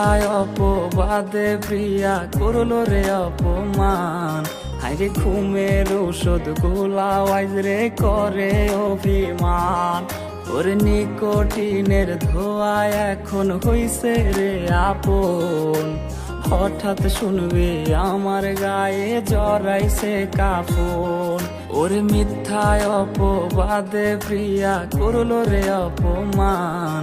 মিথ্যায় অপবাদে প্রিয়া করল রে অপমান। হাইরে ঘুমের ঔষধ গোলা রে করে অভিমান। ওর নিকোটিনের ধোয়া এখন হইছে রে আপন। হঠাৎ শুনবে আমার গায়ে জড়াইছে কাফন। ওর মিথ্যায় অপবাদে প্রিয়া করল রে অপমান।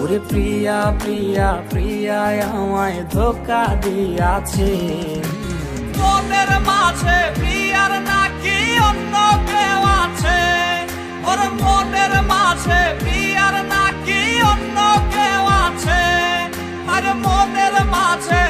ওরে প্রিয়া প্রিয়া প্রিয়া আমায় ধোকা দিয়াছে। তোদের মাঝে প্রিয়ার নাকি অন্য কেউ আছে? ওর মনের মাঝে প্রিয়ার নাকি অন্য কেউ আছে? আর মনের মাঝে